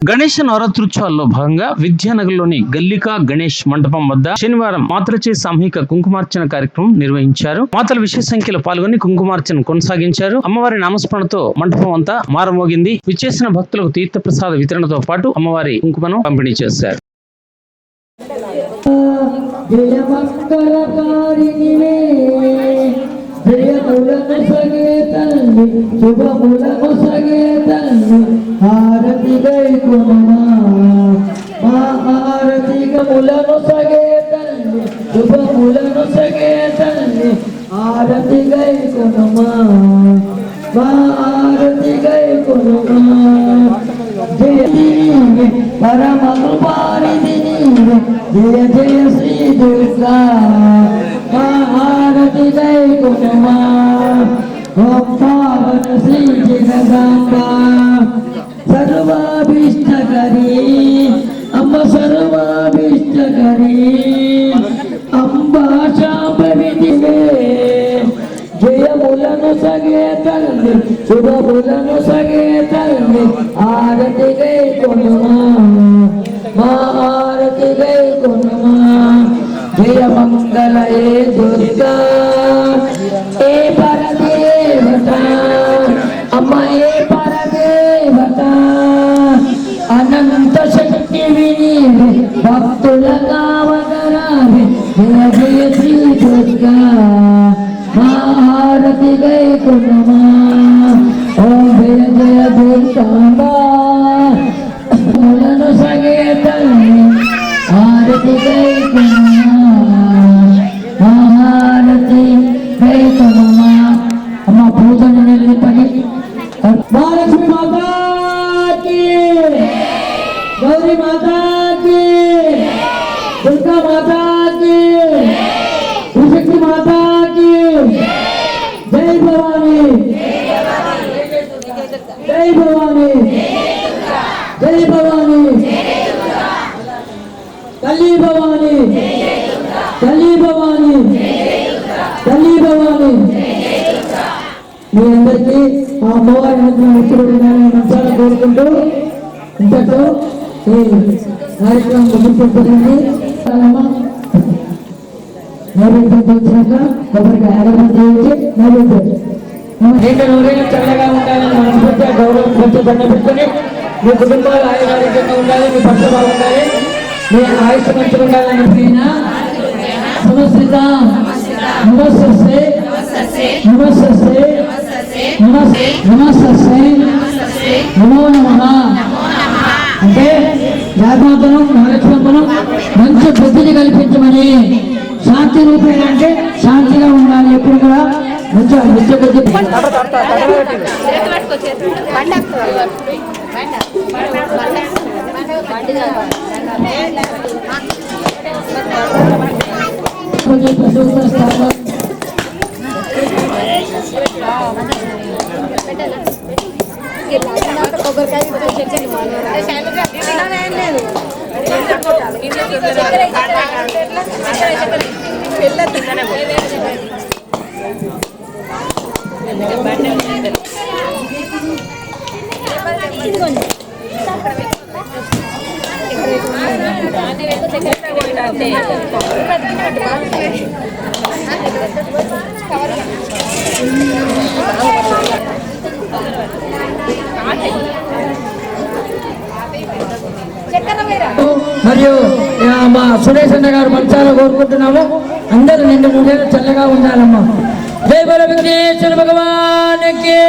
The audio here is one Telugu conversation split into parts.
గణేష నవరాత్రుత్సవాల్లో భాగంగా విద్యానగర్లోని గల్లికా గణేష్ మండపం వద్ద శనివారం మాతలచే సామూహిక కుంకుమార్చన కార్యక్రమం నిర్వహించారు. మాతలు విశేష సంఖ్యలో పాల్గొని కుంకుమార్చన కొనసాగించారు. అమ్మవారి నామస్మరణతో మండపం అంతా మారమోగింది. విచ్చేసిన భక్తులకు తీర్థప్రసాద వితరణతో పాటు అమ్మవారి కుంకుమను పంపిణీ చేశారు. జయమంగళకారిణివే జయములను హార తల్లి శుభములను మా హారతి గములను సగే తల్లి శుభములను సగే తల్లి హారతి గైకుమా మా హారతి గైకుమా పరమ కృపానిధి నీవే జయ జయ శ్రీ దుర్గా. మహారతి జై కుమా ఓం పావన శ్రీ జగదాంబా సర్వాభిష్టకరి అమ్మ సర్వాభిష్టకరి అంబా శాంభవిదివే జయములను సగే తల్లి శుభములను సగే తల్లి ఆరతి గై కొనుమా మా ఆరతి గై కొనుమా జయ మంగళ ఏ దుర్గా ఏ పరదేవత అమ్మ ఏ పర అనంత శక్తి విని భక్తుల కావగరావి జయ శ్రీ దుర్గా మహారతి గై కుమా ఓం జయ జయ దుర్గాంబా ములను గై కుమా గౌరీ మాతాకి దుర్గా మాతాకి శక్తి మాతాకి జై భవానీ జై భవానీ జై భవానీ తల్లి భవానీ తల్లి భవానీ తల్లి భవానీ మీ అందరికీ ఆ అమ్మవారి అనుగ్రహం ఎప్పుడు ఉండాలని కోరుకుంటూ ఇంతతో ఈ కార్యక్రమం ముగించబడింది అమ్మా నైవేద్యం వచ్చినాక కొబ్బరికి ఆరాధన చేయించి నైవేద్యం రెండు నూరేళ్ళు చల్లగా ఉండాలని మనస్ఫూర్తిగా గౌరవం కొంచెం దండ పెట్టుకొని మీ కుటుంబాలు ఆయుర్వేదికంగా ఉండాలి మీ పట్ల బాగుండాలి మీ ఆయుష్ మంచిగా ఉండాలని ప్రియ సమస్త నమస్తే నమస్తే నమస్తే నమస్తే నమో నమ అంటే జాగ్రత్తను మహాలక్ష్మమ్మను మంచి బుద్ధిని కల్పించమని శాంతి రూపేణ అంటే శాంతిగా ఉండాలి ఎప్పుడు కూడా. మంచి విద్య బుద్ధి. కొంచెం ప్రశస్త స్థానం మరియు మా సురేష్ అన్న గారు మంచాలు కోరుకుంటున్నాము. అందరూ నిండు మూడేళ్ళు చల్లగా ఉండాలమ్మా. జై బోలో విఘ్నేశ్వర భగవానికి.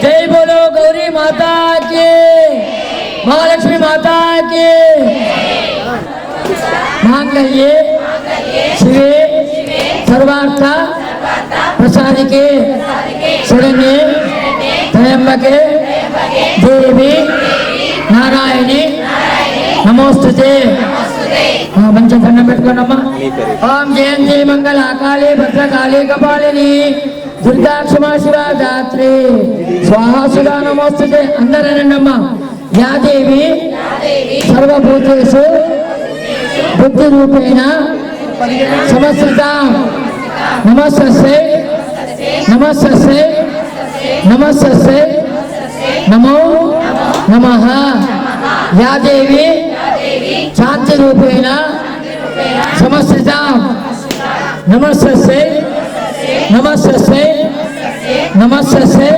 జై బోలో గౌరీ మాతాకి. మహాలక్ష్మి మాతాకి. మాంగళ్యే. శివే. సర్వార్థ. ప్రసాదికే. శరణ్యే. త్రయంబకే. దేవి. నారాయణి. నమోస్తుతే. ఆ, మంచి దండం పెట్టుకోనమ్మా ఓం జయంతి మంగళ కాళీ భద్రకాళీ కపాలిని. దుర్గా క్షమా శివా దాత్రి స్వాహా సుధా నమోస్తుతే అందరనండమ్మా. యాదేవి. సర్వభూతేషు. బుద్ధి రూపేణ సమస్త నమస్తే నమస్తే నమస్తే నమో నమ. యా దేవి శాంతి రూపేణ సమస్త నమస్తే నమస్తే నమస్తే